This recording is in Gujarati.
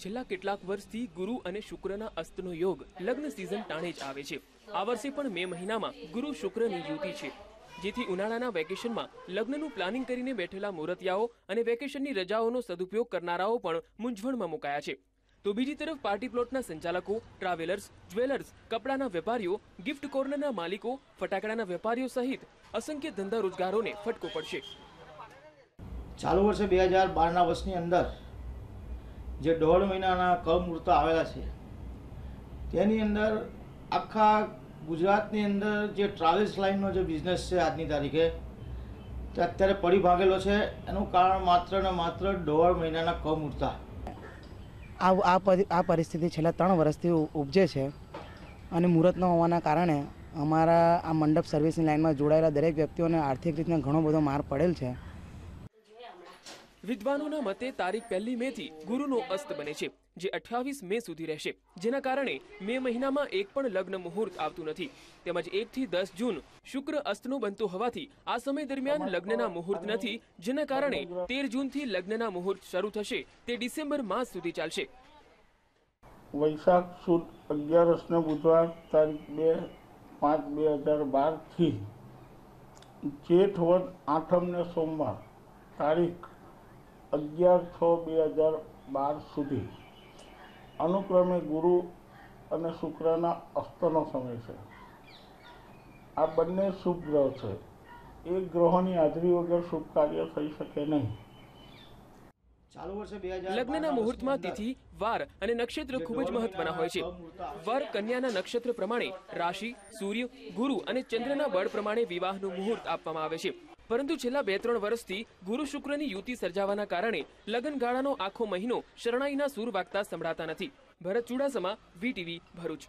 છેલ્લા કેટલાક વર્ષથી ગુરુ અને શુક્રના અસ્તનો યોગ લગ્ન સિઝન ટાણે જ આવે છે. આ વર્ષે પણ મે મહિનામાં ગુરુ શુક્રની યુતિ છે. જેથી ઉનાળાના વેકેશનમાં લગ્નનું પ્લાનિંગ કરીને બેઠેલા મુહૂર્તિયાઓ અને વેકેશનની રજાઓનો સદુપયોગ કરનારાઓ પણ મૂંઝવણમાં મુકાયા છે. તો બીજી તરફ પાર્ટી પ્લોટના સંચાલકો, ટ્રાવેલર્સ, જ્વેલર્સ, કપડાના વેપારીઓ, ગિફ્ટ કોર્નરના માલિકો, ફટાકડાના વેપારીઓ સહિત અસંખ્ય ધંધા રોજગારોને ફટકો પડશે. ચાલુ વર્ષે બે હજાર બારના વર્ષની અંદર જે દોઢ મહિનાના કળમૂર્ત આવેલા છે. તેની અંદર આખા ગુજરાતની અંદર જે ટ્રાવેલ્સ લાઇનનો જે બિઝનેસ છે આજની તારીખે, તે અત્યારે પડી ભાગેલો છે. એનું કારણ માત્ર ને માત્ર દોઢ મહિનાના કમૂર્તા આ આ આ પરિસ્થિતિ છેલ્લા ત્રણ વર્ષથી ઉપજે છે અને મુહૂર્ત ન હોવાના કારણે અમારા આ મંડપ સર્વિસની લાઇનમાં જોડાયેલા દરેક વ્યક્તિઓને આર્થિક રીતના ઘણો બધો માર પડેલ છે. વિદ્વાનોના મતે તારીખ પહેલી મે થી ગુરુનો અસ્ત બને છે, જે અઠ્યાવીસ મે સુધી રહેશે. જેના કારણે મે મહિનામાં એક પણ લગ્ન મુહૂર્ત આવતું નથી. તેમજ એક થી દસ જૂન શુક્ર અસ્તનો બનતો હોવાથી આ સમય દરમિયાન લગ્નના મુહૂર્ત નથી, જેના કારણે તેર જૂનથી લગ્નના મુહૂર્ત શરૂ થશે, તે ડિસેમ્બર માસ સુધી ચાલશે. વૈશાખ સુદ અગિયારસને બુધવાર તારીખ બે પાંચ બે હજાર બારથી જેઠ વદ આઠમને સોમવાર તારીખ અગિયાર છ બે હજાર બાર સુધી. અનુક્રમે ગુરુ અને શુક્રના અસ્તનો સમય છે. આ બંને શુભ ગ્રહ છે. એક ગ્રહોની હાજરી વગર શુભ કાર્ય થઈ શકે નહીં. લગ્નના મુહૂર્તમાં તિથિ વાર અને નક્ષત્ર ખૂબ જ મહત્વના હોય છે. વર કન્યાના નક્ષત્ર પ્રમાણે રાશિ સૂર્ય ગુરુ અને ચંદ્રના બળ પ્રમાણે વિવાહનું મુહૂર્ત આપવામાં આવે છે. પરંતુ છેલ્લા બે ત્રણ વર્ષથી ગુરુ શુક્રની યુતિ સર્જાવાના કારણે લગ્નગાળાનો આખો મહિનો શરણાઈના સૂર વાગતા સંભળાતા નથી. ભરત ચુડાસમા વીટીવી ભરૂચ.